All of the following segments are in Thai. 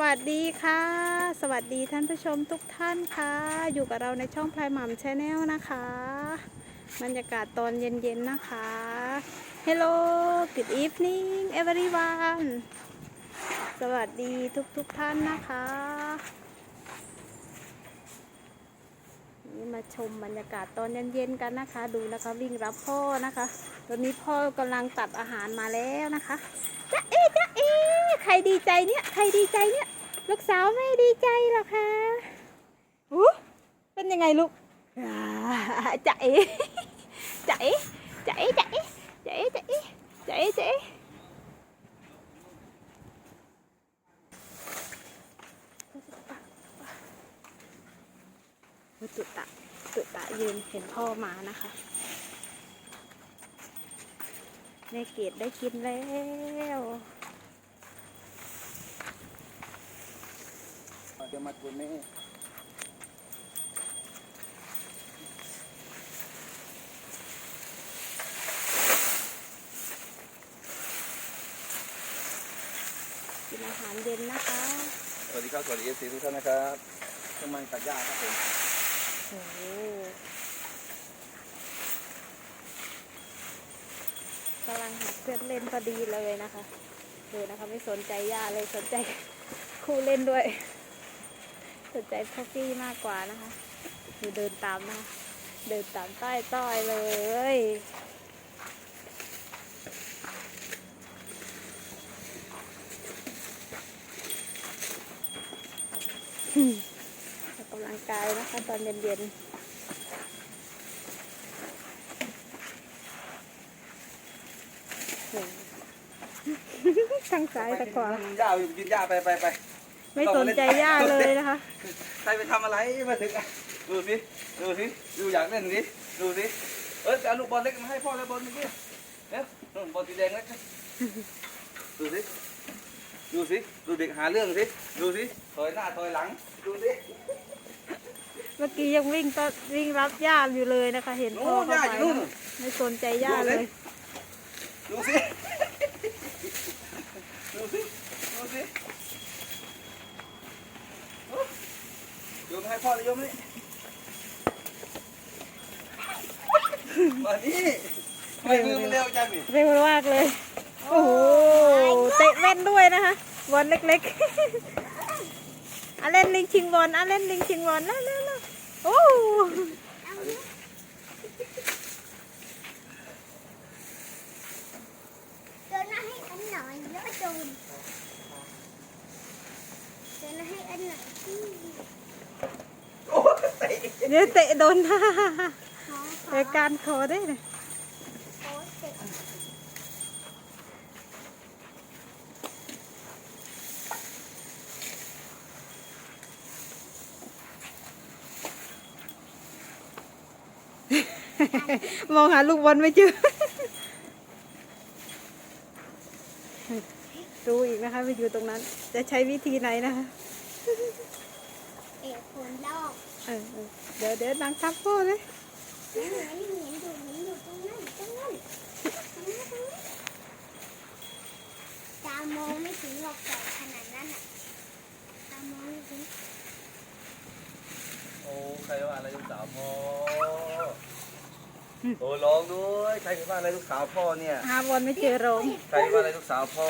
วัสดีค่ะ สวัสดีท่านผู้ชมทุกท่านค่ะ อยู่กับเราในช่องพลายหม่ำชาแนลนะคะบรรยากาศตอนเย็นๆนะคะ Hello good evening everyone สวัสดีทุกๆท่านนะคะ นี่มาชมบรรยากาศตอนเย็นๆกันนะคะ ดูนะคะวิ่งรับพ่อนะคะ ตอนนี้พ่อกำลังตัดอาหารมาแล้วนะคะจ๊ะเอ๊ะจ๊ะเอ๊ใครดีใจเนี่ยใครดีใจเนี่ย ลูกสาวไม่ดีใจหรอคะอู้เป็นยังไงลูกอ่าเอจ๊ะเอจ๊ะเอจ๊ะเอจ๊ะเอจ๊ะเอจ๊ะเอะจ๊ะเอ๊ะ ตุตะตุตะยืนเห็นพ่อมานะคะแม่เกดได้กินแล้วจะมาตัวนี้กินอาหารเย็นนะคะ สวัสดีครับ สวัสดีเอฟซีทุกท่านนะครับกำลังตัดหญ้าครับผม โอ้กำลังหาเพื่อนเล่นพอดีเลยนะคะดูนะคะไม่สนใจย่าเลยสนใจคู่เล่นด้วย สนใจพ่อพี่มากกว่านะคะดูเดินตามนะคะเดินตามใต้ต้อยเลยออ กกำลังกายนะคะ ตอนเย็นๆโอ้โหทางซ้ายตะกวากินหญ้าอยู่กินหญ้าไปไปไปไม่สนใจย่าเลยนะคะใครไปทำอะไรมาถึงอะดูสิดูสิดูอยากเล่นสิดูสิเออจะเอาลูกบอลเล็กมาให้พ่อแล้วบอลเมื่อกี้เอ๊ะนู่นบอลสีแดงเล็กดูสิดูสิดูเด็กหาเรื่องสิดูสิถอยหน้าถอยหลังดูสิ เมื่อกี้ยังวิ่งก็วิ่งรับย่าอยู่เลยนะคะ เห็นพ่อโอ้ย่าเข้าอยู่ไปนู่นไม่สนใจย่าเลย ดูสิ ดูสิ ดูสิโยมให้พ่อเลยโยมนี่มานี่ไม่มือมันเร็วจังนี่เร็วมากเลย โอ้โห เตะแม่นด้วยนะคะบอลเล็กๆอะเล่นลิงชิงบอลอะเล่นลิงชิงบอลแล้ว Oh. Tôi nó hết ảnh nội gió trùn Tôi nó hết ảnh nội. Như tệ. Đồn. Cái can khó đấy này. มองหาลูกบอลไม่เจอ ดูอีกนะคะไปอยู่ตรงนั้น จะใช้วิธีไหนนะคะเอะคนลอกเออเออเดี๋ยวเดี๋ยวนางทับพ่อเลยเห็นเห็นเห็นอยู่เห็นอยู่ตรงนั้นตรงนั้นตรงนั้นตรงนั้นตามองไม่ถึงหรอกแต่ขนาดนั้นอะตามองไม่ถึง โอ้ใครว่าอะไรลูกสาวพ่อ โอ้ร้องด้วยใครว่าอะไรลูกสาวพ่อเนี่ยหาบอลไม่เจอโรงใครว่าอะไรลูกสาวพ่อ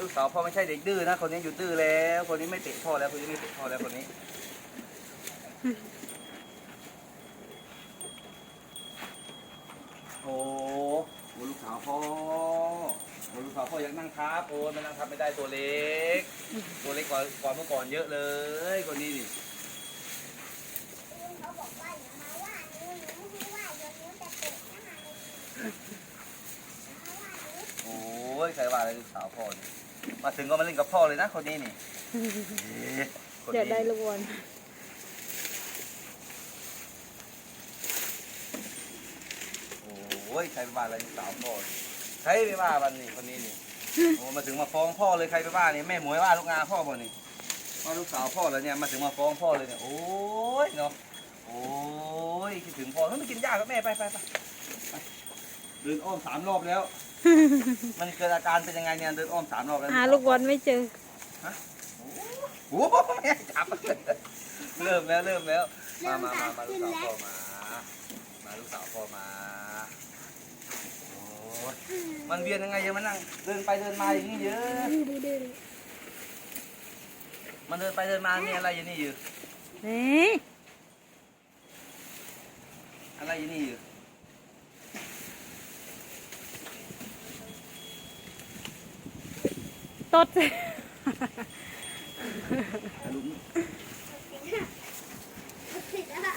ลูกสาวพ่อไม่ใช่เด็กดื้อนะคนนี้อยู่ดื้อแล้ว คนนี้ไม่เตะพ่อแล้วคนนี้ไม่เตะพ่อแล้วคนนี้โอ้โหลูกสาวพ่อโอ้ลูกสาวพ่อยังนั่งทับโอ้ไม่นั่งทับไม่ได้ตัวเล็ก ตัวเล็กกว่าก่อนเมื่อก่อนเยอะเลยคนนี้นี่ เขาบอกว่าอย่ามาว่าหนูหนูไม่ว่าเดี๋ยวหนูจะเตะหน้าเลยอย่ามาว่าหนู โอ้ยใครว่าอะไรลูกสาวพ่อนี่มาถึงก็มาเล่นกับพ่อเลยนะคนนี้นี่เอ๊ะคนเดี๋ยวนี้ได้ลูกบอลโอ้ยใครไปว่าอะไรลูกสาวพ่อนี่ใครไปว่าวันนี้คนนี้นี่โอ้มาถึงมาฟ้องพ่อเลยใครไปว่านี่แม่หมวยว่าลูกงาพ่อบ่นี่ว่าลูกสาวพ่อแล้วเนี่ยมาถึงมาฟ้องพ่อเลยเนี่ยโอ้ยเนาะโอ้ยคิดถึงพ่อเฮ้ยมากินยากับแม่ไปไปไปไปเดินอ้อมสามรอบแล้ว มันเกิดอาการเป็นยังไงเนี่ยเดินอ้อมสามรอบแล้วหาลูกบอลไม่เจอโอ้โหไม่ให้จับเริ่มแล้วเริ่มแล้ว มามามามาลูกสาวพ่อมา มาลูกสาวพ่อมาโอ้ยมันเวียนยังไงยังมานั่งเดินไปเดินมาอย่างนี้เยอะดูดูมันเดินไปเดินมามีอะไรอยู่นี่อยู่นี่อะไรอยู่นี่อยู่ ตดผิดแล้วอะ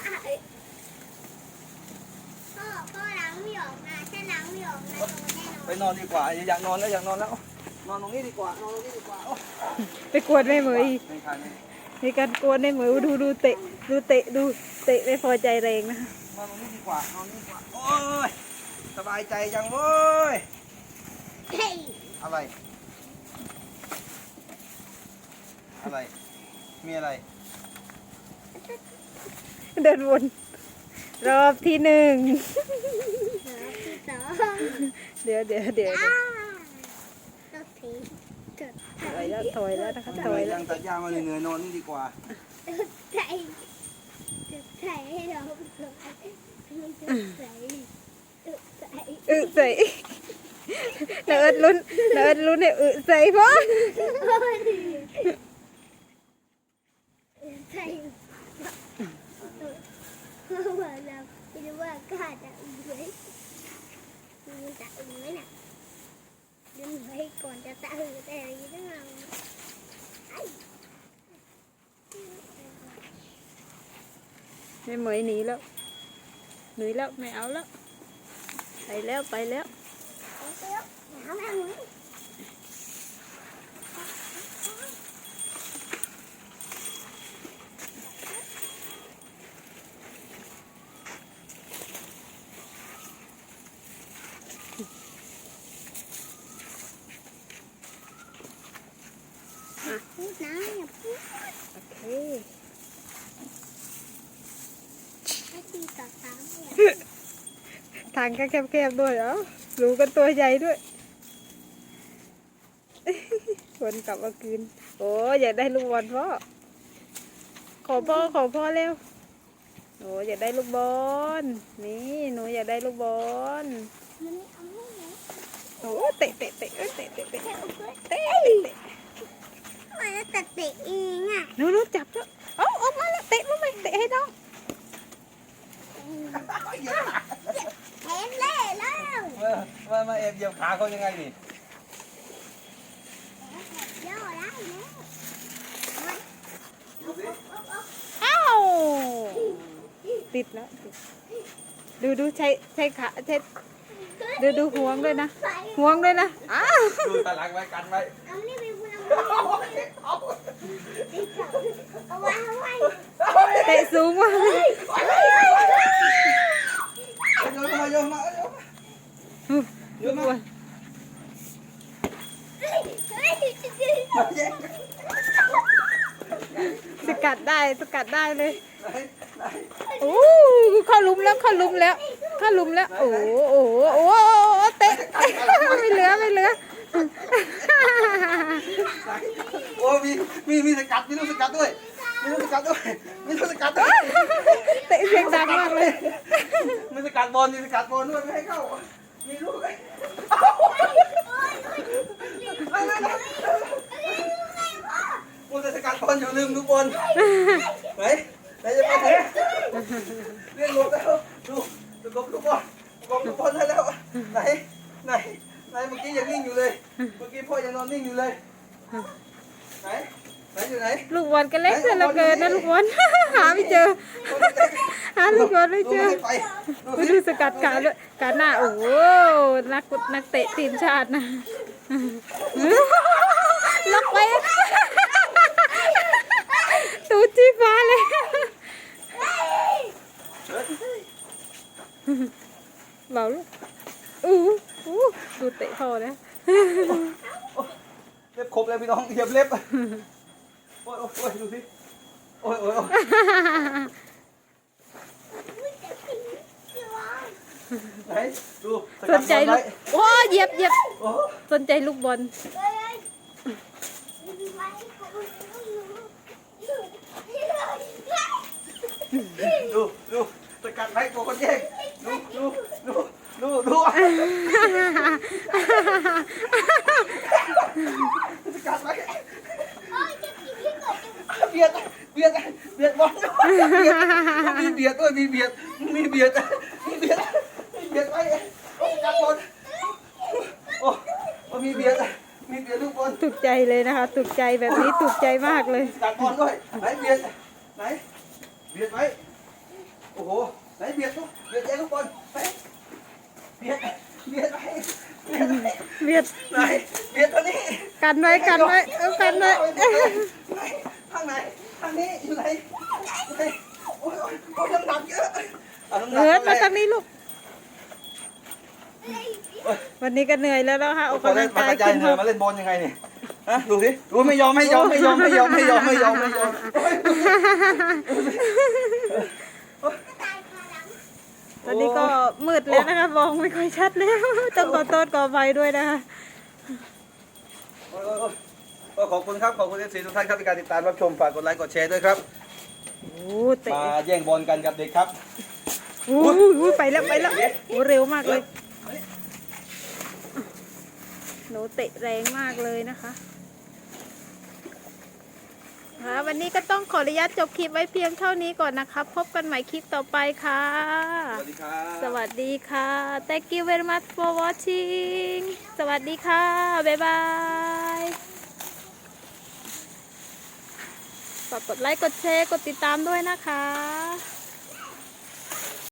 พ่อพ่อล้างไม่ออกนะถ้าล้างไม่ออกนะโดนแน่นอนไปนอนดีกว่า อยากนอนแล้วอยากนอนแล้ว นอนตรงนี้ดีกว่านอนตรงนี้ดีกว่าไปกวนแม่เหมยอีกไม่ทันมีการกวนแม่เหมยดูดูเตะดูเตะดูเตะไม่พอใจแรงนะคะนอนตรงนี้ดีกว่านอนนี่ดีกว่าโอ้ยสบายใจจังเว้ย เฮ้ย อะไร อะไร มีอะไร เดินวน รอบที่หนึ่งที่สองเดี๋ยวเดี๋ยวเดี๋ยวอ้าตัวผีตัวถอยแล้วถอยแล้วนะคะถเหอนื่ยอยแล้ยัวงตัดยามาเหนื่อยๆนอนนี่ดีกว่า ใจตัวใจให้เราตัวใจตัวใจอึใส่เนิร์ดลุ้นเนิร์ดลุ้นเนี่ยอึใส่พ่อใจเพราะ ว่าเราไม่รู้ว่ากล้าจะอึไหมมันจะอึไหมน่ะดึงไว้ก่อนจะตะอึแต่ยังต้องเอาไอ้แม่เหมยหนีแล้วหนีแล้วไม่เอาแล้วไปแล้วไปแล้วเอาเตี้วหาแม่หนู พูดนะอย่าพูด โอเค ให้ตีต่อสามเนี่ยทางก็แคบๆด้วยเหรอรู้กันตัวใหญ่ด้วยวนกลับมาคืน โอ้อยากได้ลูกบอลพ่อ ขอพ่อขอพ่อเร็วโอ้อยากได้ลูกบอล นี่หนูอยากได้ลูกบอล มันไม่เอาไม่ไหนโอ้เตะเตะเตะเตะเตะเตะเตะ มันจะตัดเตะเองอะ หนูหนูจับแล้วเอาออกมาแล้วเตะมาไหมเตะให้น้อง เห็นเล่แล้ว มามามาเอฟ เหยียบขาเขายังไงนี่ย่อได้แล้วดูสิเอ้าติดแล้วติดดูดูใช้ใช้ขาใช้ดูดูห่วงด้วยนะไปห่วงด้วยนะอ้าวดูตาหลังไว้กันไว้เอานี่ไปพูดเอาเอาไว้เอาไว้เตะสูงมากเลยโยนมาโยนมาโยนมาโยนมา เฮ้ยเฮ้ย มาแย่ง สกัดได้สกัดได้เลยไหนไหนโอ้เข้าหลุมแล้วเข้าหลุมแล้วเข้าหลุมแล้ว โอ้โหโอ้โหโอ้โหเตะไม่เหลือไม่เหลือโอ้มีมีมีสกัดมีลูกสกัดด้วยมีลูกสกัดด้วยมีลูกสกัดด้วยเตะเสียงดังมากเลยมีสกัดบอลมีสกัดบอลด้วยไม่ให้เข้ามีลูกไห มมัวแต่สกัดบอลอยู่ลืมดูบอลไหนไหนจะไปไหนเรียกหลบแล้วดูดูหลบลูกบอลหลบลูกบอลได้แล้วไหนไหนไหนเมื่อกี้ยังนิ่งอยู่เลย เมื่อกี้พ่อยังนอนนิ่งอยู่เลยไหนไหนอยู่ไหนลูกบอลก็เล็กเหลือเกินนะลูกบอลหาไม่เจอหาลูกบอลไม่เจอไปไปดูสกัดขาด้วยการหน้าโอ้โหนักนักเตะทีมชาตินะ ล็อกไว้ ตูดจี ฟ้าเลยเบาลูกอู้อู้ดูเตะพอนะเล็บครบแล้วพี่น้องเหยียบเล็บ โอ้ยโอ้ยดูสิ โอ้ยโอ้ยไหนดูสนใจลูก โอ้เหยียบเหยียบสนใจลูกบอล เฮ้ยไว้ก่ ดูดูจะกัด ก่งดูดูดูดูดูกัดไหมโอ้ยจะกินที่ก่อนจะเบียดเบียดเบียดบอลมีเบียดด้วยมีเบียดมีเบียดมีเบียดมีเบียดไว้โอ้กัดบอลโอ้มีเบียดมีเบียดลูกบอลถูกใจเลยนะคะถูกใจแบบนี้ถูกใจมากเลยกัดบอลด้วยไหนเบียดไหนเบียดไว้โอ้โหไหนเบียดลูกเบียดแย่ลูกบอลไปเบียดเบียดไว้เบียดไว้ เบียด ไหนเบียดตัวนี้ กันไว้กันไว้เอากันไว้ข้างไหนข้างนี้อยู่ไหนไหนโอ้ยโอ้ยโอ้ยน้ำหนักเยอะเอาน้ำหนัเอิร์ดกมาเท่าทางไหร่นี้ลูก วันนี้ก็เหนื่อยแล้วนะคะออกพอกำเล่ลันงมากายกระจายขึ้นเหนื่อยมาเล่นบอลยังไงเนี่ยฮะดูสิดูไม่ยอมไม่ยอมไม่ยอมไม่ยอมไม่ยอมไม่ยอมไม่ยอมโอ้ยตายคาหลังตอนนี้ก็มืดแล้วนะคะมองไม่ค่อยชัดแล้วต้องขอโทษขอไปด้วยนะคะ โอ้ยโอ้ยโอ้ย ก็ขอบคุณครับ ขอบคุณเอฟซีทุกท่านครับในการติดตามรับชมฝากกดไลค์กดแชร์ด้วยครับโอ้เตะมาแย่งบอลกันกับเด็กครับโอ้ยไปแล้วไปแล้วโอ้เร็วมากเลยหนูเตะแรงมากเลยนะคะ ค่ะวันนี้ก็ต้องขออนุญาตจบคลิปไว้เพียงเท่านี้ก่อนนะคะ พบกันใหม่คลิปต่อไปค่ะ สวัสดีครับสวัสดีค่ะ thank you very much for watching สวัสดีค่ะ บ๊ายบายฝากกดไลค์ กดแชร์ กดติดตามด้วยนะคะ